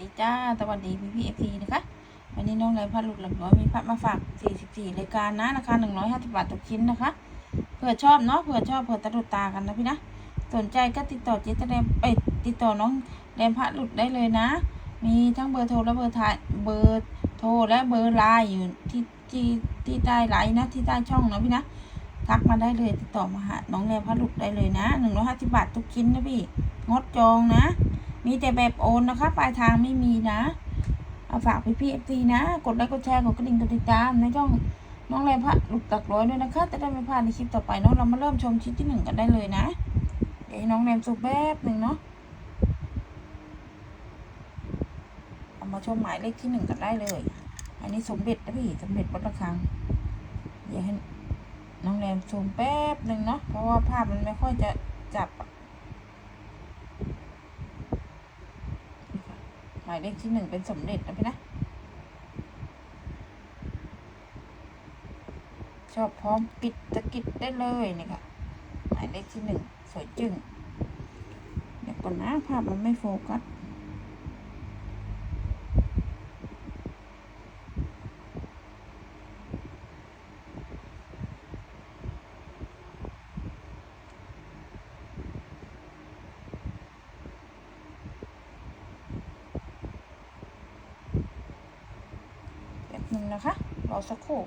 ดีจ้าสวัสดีพี่พี่เอฟซีนะคะ วันนี้น้องไรพัดหลุดหลับร้อยมีพัดมาฝาก 44รายการนะราคา150 บาททุกชิ้นนะคะเผื่อชอบเนาะเผื่อชอบเผื่อตะลุดตากันนะพี่นะ สนใจก็ติดต่อเจ๊ตแดมไปติดต่อน้องแดมพัดหลุดได้เลยนะ มีทั้งเบอร์โทรและเบอร์ถ่ายเบอร์โทรและเบอร์ไลน์อยู่ที่ที่ที่ใต้ไลน์นะที่ใต้ช่องนะพี่นะทักมาได้เลยติดต่อมาหาน้องแดมพัดหลุดได้เลยนะ150บาททุกชิ้นนะพี่งดจองนะ มีแต่แบบโอนนะคะ ปลายทางไม่มีนะ เอาฝากพี่พี่เอฟซีนะ กดไลค์กดแชร์กดกระดิ่งกดติดตามในช่องน้องแรมพระหลุดตักร้อยด้วยนะคะจะได้ไม่พลาดในคลิปต่อไปเนาะเรามาเริ่มชมชิ้นที่หนึ่งกันได้เลยนะเดี๋ยวน้องแรมสูบแป๊บหนึ่งเนาะเอามาชมหมายเลขที่หนึ่งกันได้เลย อันนี้สมเด็จนะพี่สมเด็จวัดระฆังเดี๋ยวให้น้องแรมซูมแป๊บหนึ่งเนาะเพราะว่าภาพมันไม่ค่อยจะจับอะ หมายเลขที่หนึ่งเป็นสมเด็จนะพี่นะ ชอบพร้อมปิดตะกิดได้เลยนี่ค่ะ หมายเลขที่หนึ่งสวยจึงเดี๋ยวก่อนนะภาพมันไม่โฟกัส แบบหนึ่งนะคะ รอ สักครู่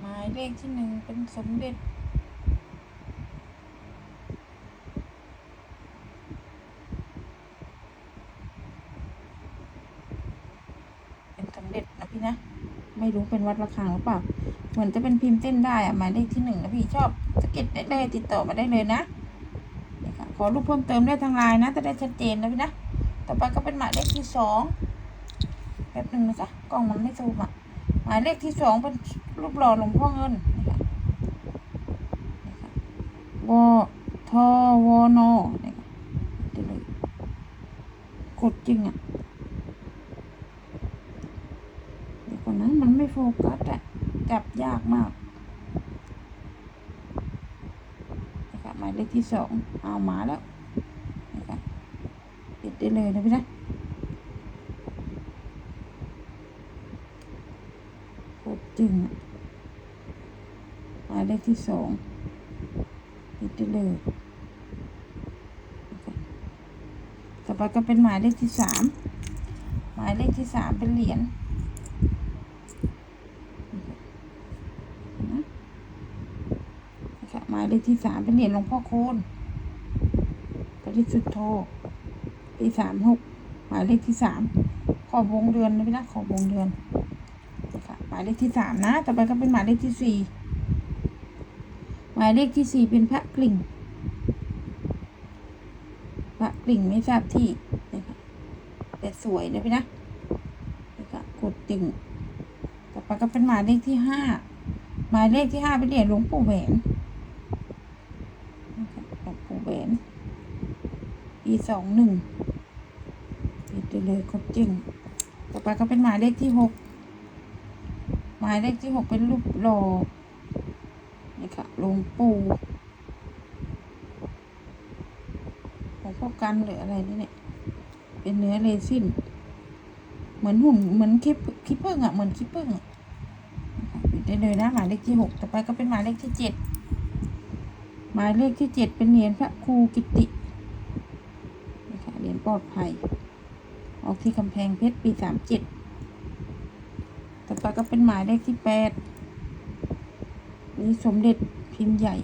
หมายเลขที่หนึ่งเป็นสมเด็จเป็นสมเด็จนะพี่นะไม่รู้เป็นวัดระฆังหรือเปล่า เหมือนจะเป็นพิมพ์เต้นได้อะหมายเลขที่หนึ่งนะพี่ชอบสะเก็ตได้เลยติดต่อมาได้เลยนะ ขอรูปเพิ่มเติมได้ทางไลน์นะจะได้ชัดเจนนะพี่นะ ต่อไปก็เป็นหมายเลขที่สองแป๊บหนึ่งนะคะกล้องมันไม่ซูมอะหมายเลขที่สองเป็นรูปหล่อหลวงพ่อเงินนี่ค่ะนี่ค่ะวทวนนี่ค่ะเดี๋ยวเลยกดจริงอะเดี๋ยวก่อนนมันไม่โฟกัสอะจับยากมาก นะคะหมายเลขที่สองเอามาแล้วนะคะปิดได้เลยนะพี่นะกดจึงหมายเลขที่สองปิดได้เลยต่อไปก็เป็นหมายเลขที่สามหมายเลขที่สามเป็นเหรียญนะ นะคะห มายเลขที่สามเป็นเหรียญหลวงพ่อโคนปริสุทธโธปีสามหกหมายเลขที่สามขอบวงเดือนนะพี่นะขอบวงเดือนนะคะหมายเลขที่สามนะ ต่อไปก็เป็นหมายเลขที่สี่หมายเลขที่สี่เป็นพระกลิ่ง พระกลิ่งไม่ทราบที่นะคะแต่สวยนะพี่นะนะคะกดจึงต่อไปก็เป็นหมายเลขที่ห้าหมายเลขที่ห้าเป็นเหรียญหลวงปู่แหวนนะคะหลวงปู่แหวน ปีสองหนึ่งปิดได้เลยครบจริง ต่อไปก็เป็นหมายเลขที่หกหมายเลขที่หกเป็นรูปหล่อนี่ค่ะหลวงปู่หลวงพ่อกันหรืออะไรนี่เนี่ย เป็นเนื้อเรซินเหมือนหุ่นเหมือนคิปคิปเปิงอะเหมือนคิปเปิงอะปิดได้เลยนะหมายเลขที่หกต่อไปก็เป็นหมายเลขที่เจ็ดหมายเลขที่เจ็ดเป็นเหรียญพระครูกิติ ปลอดภัย ออกที่กำแพงเพชรปีสามเจ็ดต่อไปก็เป็นหมายเลขที่แปดนี่สมเด็จพิมพ์ใหญ่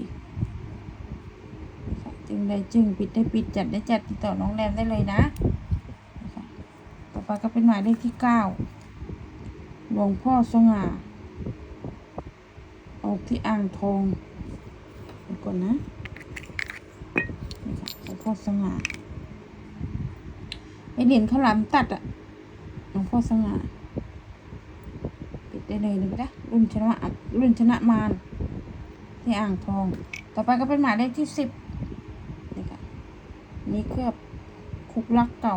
จึงได้จึงปิดได้ปิดจัดได้จัดติดต่อน้องแรมได้เลยนะ ต่อไปก็เป็นหมายเลขที่เก้าหลวงพ่อสง่า ออกที่อ่างทองเดี๋ยวก่อนนะหลวงพ่อสง่า ไอเหรียญข้าวหลามตัดอะหลวงพ่อสง่าปิดได้เลยนะพี่นะรุ่นชนะรุ่นชนะมารที่อ่างทอง ต่อไปก็เป็นหมายเลขที่สิบนี่ค่ะนี่เคลือบคุกลักเก่า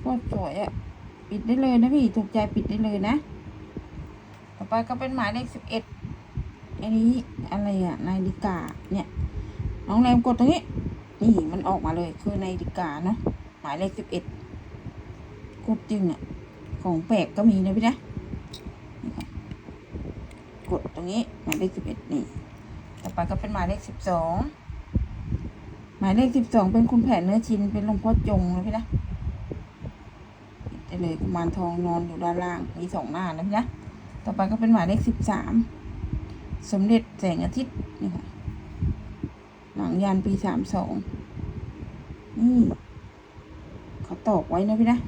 โคตรสวยอะปิดได้เลยนะพี่ถูกใจปิดได้เลยนะ ต่อไปก็เป็นหมายเลขสิบเอ็ดอันนี้อะไรอะนาฬิกาเนี่ยน้องแรมกดตรงนี้ นี่มันออกมาเลยคือนาฬิกาเนาะ หมายเลขสิบเอ็ดกดจริงอะของแปลกก็มีนะพี่นะนี่ค่ะกดตรงนี้หมายเลขสิบเอ็ดนี่ ต่อไปก็เป็นหมายเลขสิบสองหมายเลขสิบสองเป็นคุณแผนเนื้อชินเป็นหลวงพ่อจงนะพี่นะได้เลยกุมารทองนอนอยู่ด้านล่างมีสองหน้านะพี่นะต่อไปก็เป็นหมายเลขสิบสามสมเด็จแสงอาทิตย์นี่ค่ะหลังยานปีสามสองนี่ ตอกไว้นะพี่นะ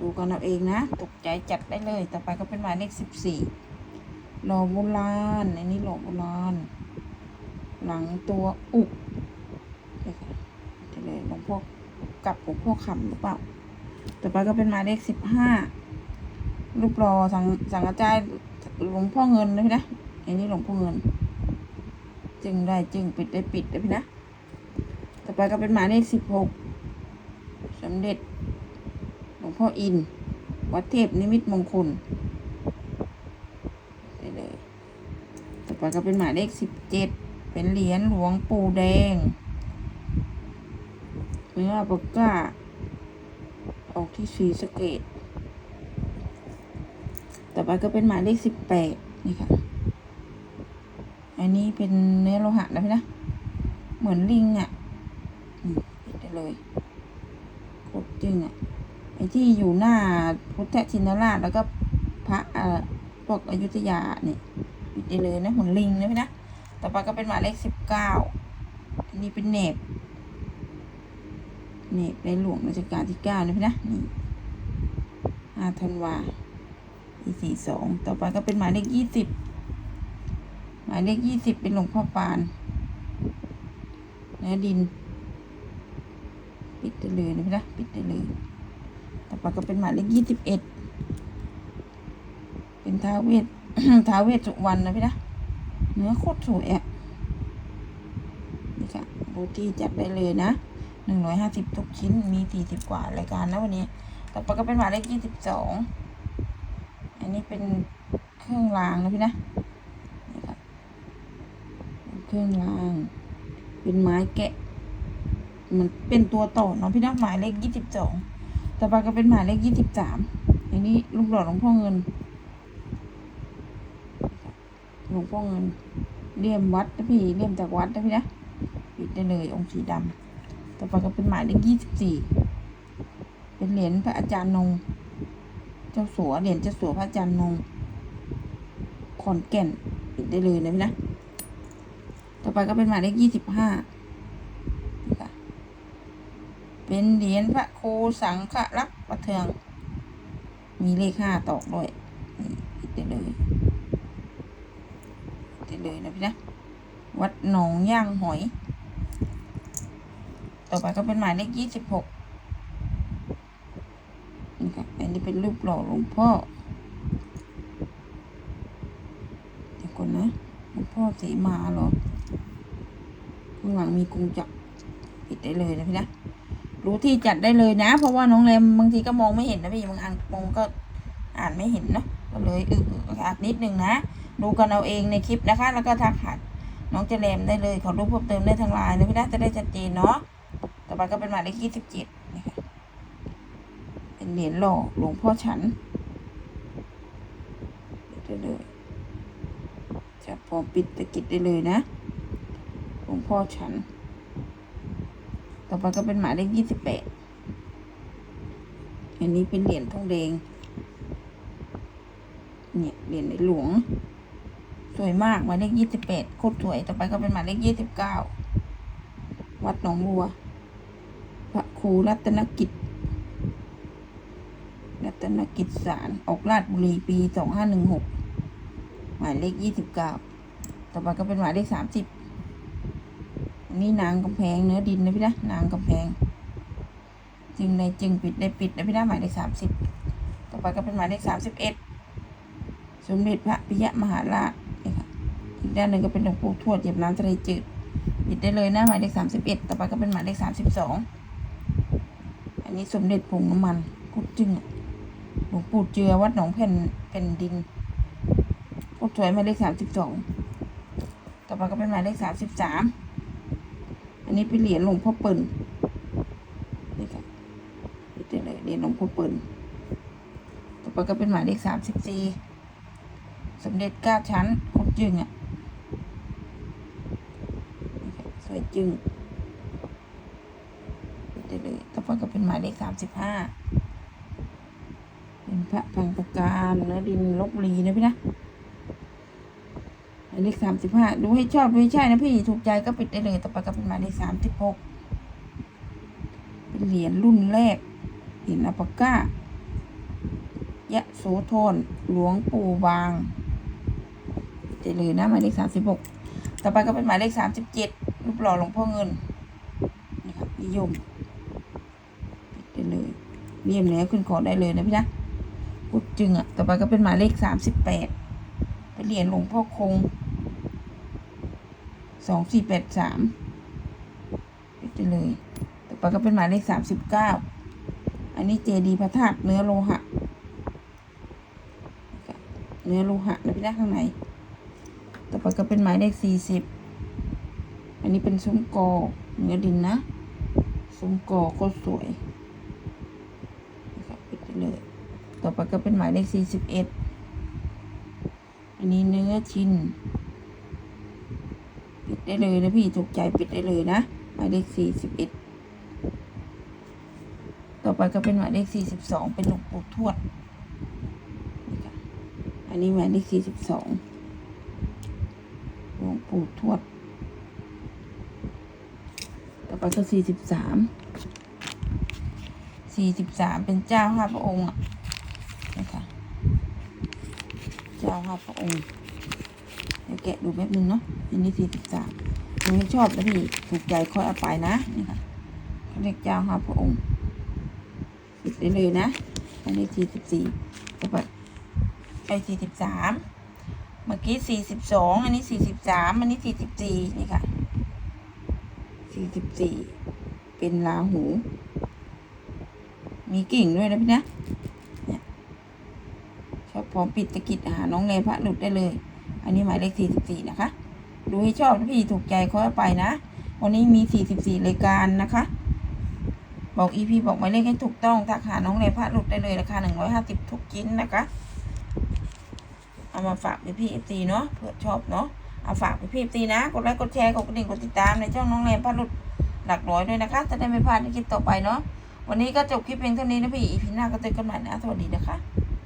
ดูกันเอาเองนะ ตกใจจัดได้เลย ต่อไปก็เป็นหมายเลขสิบสี่หล่อโบราณอันนี้หล่อโบราณ หลังตัวอุกนี่ค่ะเลยหลวงพ่อกับหลวงพ่อคำหรือเปล่า ต่อไปก็เป็นหมายเลขสิบห้ารูปรอสังสังอาจายหลวงพ่อเงินนะพี่นะอันนี้หลวงพ่อเงิน จึงได้จึงปิดได้ปิดนะพี่นะ ต่อไปก็เป็นหมายเลขสิบหก มเด็จหลวงพ่ออิน วัดเทพนิมิตมงคลได้เลยต่อไปก็เป็นหมายเลขสิบเจ็ดเป็นเหรียญหลวงปู่แดงเนื้อปากก้าออกที่สีสเกต ต่อไปก็เป็นหมายเลขสิบแปดนี่ค่ะ อันนี้เป็นเนื้อโลหะนะพี่นะ เหมือนลิงอะ่ะอืมปิดได้เลย ดจึงอะไอ้ที่อยู่หน้าพุทธชินราชแล้วก็พระเอ่อพวกอยุธยาเนี่ยปิดได้เลยนะหมือนลิงนะพี่นะต่อไปก็เป็นหมายเลขสิบเก้าอันนี้เป็นเนบเนบในหลวงรัชกาลที่เก้านะพี่นะนี่ห้าธันวาปีสี่สองต่อไปก็เป็นหมายเลขยี่สิบหมายเลขยี่สิบเป็นหลวงพ่อปานนื้อดิน ปิดได้เลยนะพี่นะปิดได้เลยต่อไปก็เป็นหมายเลขยี่สิบเอ็ดเป็นท้าเวทท้าเวทสุวรรณนะพี่นะเนื้อโคตรสวยอะนี่ค่ะบูตี้จัดได้เลยนะหนึ่งร้อยห้าสิบทุกชิ้นมีสี่สิบกว่ารายการนะวันนี้ ต่อไปก็เป็นหมายเลขยี่สิบสองอันนี้เป็นเครื่องรางนะพี่นะนี่ค่ะเครื่องราง เป็นไม้แกะ มันเป็นตัวต่อเนาะพี่นะหมายเลขยี่สิบสองต่อไปก็เป็นหมายเลขยี่สิบสามอันนี้ลูกหล่อหลวงพ่อเงินหลวงพ่อเงินเลี่ยมวัดนะพี่เลี่ยมจากวัดนะพี่นะปิดได้เลยองค์สีดำต่อไปก็เป็นหมายเลขยี่สิบสี่เป็นเหรียญพระอาจารย์นง เจ้าสัวเหรียญเจ้าสัวพระอาจารย์นงขอนแก่นปิดได้เลยนะพี่นะ ต่อไปก็เป็นหมายเลขยี่สิบห้า เป็นเหรียญพระครูสังฆรักษ์ประเทือง มีเลขห้าตอกด้วยนี่ปิดได้เลยปิดเลยนะพี่นะ วัดหนองย่างหอย ต่อไปก็เป็นหมายเลขยี่สิบหกนี่ค่ะอันนี้เป็นรูปหล่อหลวงพ่อเดี๋ยวก่อนนะหลวงพ่อสีมาหรอข้างหลังมีกรงจักรปิดได้เลยนะพี่นะ รู้ที่จัดได้เลยนะ เพราะว่าน้องแรมบางทีก็มองไม่เห็นนะพี่บางอันมองก็อ่านไม่เห็นเนาะก็เลยอึอักนิดนึงนะ ดูกันเอาเองในคลิปนะคะ แล้วก็ทักหาน้องเจแรมได้เลยขอรู้เพิ่มเติมได้ทางไลน์นะพี่นะจะได้ชัดเจนเนาะต่อไปก็เป็นหมายเลขยี่สิบเจ็ดนี่ค่ะเป็นเหรียญหล่อหลวงพ่อฉันได้เลยจะพอปิดตะกิดได้เลยนะหลวงพ่อฉัน ต่อไปก็เป็นหมายเลขยี่สิบแปดอันนี้เป็นเหรียญทองแดง เนี่ยเหรียญในหลวง สวยมากหมายเลขยี่สิบแปดโคตรสวย ต่อไปก็เป็นหมายเลขยี่สิบเก้าวัดหนองบัว พระครูรัตนกิจ รัตนกิจสารออกราชบุรีปีสองห้าหนึ่งหกหมายเลขยี่สิบเก้าต่อไปก็เป็นหมายเลขสามสิบ อันนี้นางกำแพงเนื้อดินนะพี่นะนางกำแพง จึงในจึงปิดได้ปิดนะพี่นะหมายเลขสามสิบต่อไปก็เป็นหมายเลขสามสิบเอ็ดสมเด็จพระปิยมหาราชนี่ค่ะอีกด้านหนึ่งก็เป็นหลวงปู่ทวดเหยียบน้ำทะเลจืดปิดได้เลยนะหมายเลขสามสิบเอ็ดต่อไปก็เป็นหมายเลขสามสิบสองอันนี้สมเด็จผงน้ำมันกุดจึงหลวงปู่เจือวัดหนองแผ่นแผ่นดินกุดสวยหมายเลขสามสิบสองต่อไปก็เป็นหมายเลขสามสิบสาม อันนี้เป็นเหรียญหลวงพ่อเปิ่นนี่ค่ะปิดได้เลยเหรียญหลวงพ่อเปิ่นต่อไปก็เป็นหมายเลขสามสิบสี่สมเด็จเก้าชั้นครบจึงอะสวยจึงปิดได้เลยต่อไปก็เป็นหมายเลขสามสิบห้าเป็นพระพังประการเนื้อดินลบบุรีนะพี่นะ เลขสามสิบห้าดูให้ชอบดูให้ใช่นะพี่ถูกใจก็ปิดได้เลย ต่อไปก็เป็นหมายเลขสามสิบหกเป็นเหรียญรุ่นแรกเหรียญอัปก้ายะโสธรหลวงปู่บางได้เลยนะหมายเลขสามสิบหกต่อไปก็เป็นหมายเลขสามสิบเจ็ดรูปหล่อหลวงพ่อเงินนะครับนิยมปิดได้เลยเรียมเนื้อขึ้นคอได้เลยนะพี่นะพุดจึงอะต่อไปก็เป็นหมายเลขสามสิบแปดเป็นเหรียญหลวงพ่อคง สองสี่แปดสามปิดไปเลยต่อไปก็เป็นหมายเลขสามสิบเก้าอันนี้เจดีพระธาตุเนื้อโลหะ เนื้อโลหะนะพี่นะข้างในต่อไปก็เป็นหมายเลขสี่สิบอันนี้เป็นซุ้มกอเนื้อดินนะ ซุ้มกอก็สวยปิดไปเลย ต่อไปก็เป็นหมายเลขสี่สิบเอ็ดอันนี้เนื้อชิ้น ปิดได้เลยนะพี่ถูกใจปิดได้เลยนะหมายเลขสี่สิบเอ็ดต่อไปก็เป็นหมายเลขสี่สิบสองเป็นหลวงปู่ทวดอันนี้หมายเลขสี่สิบสองหลวงปู่ทวด ต่อไปก็สี่สิบสามสี่สิบสามเป็นเจ้าห้าพระองค์อะนะคะเจ้าห้าพระองค์ แกะดูแป๊บนึงเนาะอันนี้สี่สิบสามดูให้ชอบนะพี่ถูกใจค่อยเอาไปนะนี่ค่ะเขาเรียกเจ้าห้าพระองค์ปิดได้เลยนะ อันนี้สี่สิบสี่ต่อไปไอ้สี่สิบสามเมื่อกี้สี่สิบสองอันนี้สี่สิบสามอันนี้สี่สิบสี่นี่ค่ะสี่สิบสี่เป็นลาหู มีกิ่งด้วยนะพี่นะชอบพร้อมปิดตะกิดหาน้องเลพระหลุดได้เลย อันนี้หมายเลข 44 นะคะ ดูให้ชอบนะพี่ถูกใจเขาเอาไปนะ วันนี้มี 44 รายการนะคะ บอก EP บอกหมายเลขให้ถูกต้องทักหาน้องเลพระหลุดได้เลยราคา 150 ทุกชิ้นนะคะ เอามาฝากพี่พี่เอฟซีเนาะเผื่อชอบเนาะ เอาฝากพี่พี่เอฟซีนะ กดไลค์ กดแชร์ กดกระดิ่ง กดติดตามในช่องน้องเลพระหลุดหลักร้อยด้วยนะคะ จะได้ไม่พลาดในคลิปต่อไปเนาะ วันนี้ก็จบคลิปเพียงเท่านี้นะพี่ EP หน้าก็เจอกันใหม่นะ สวัสดีนะคะ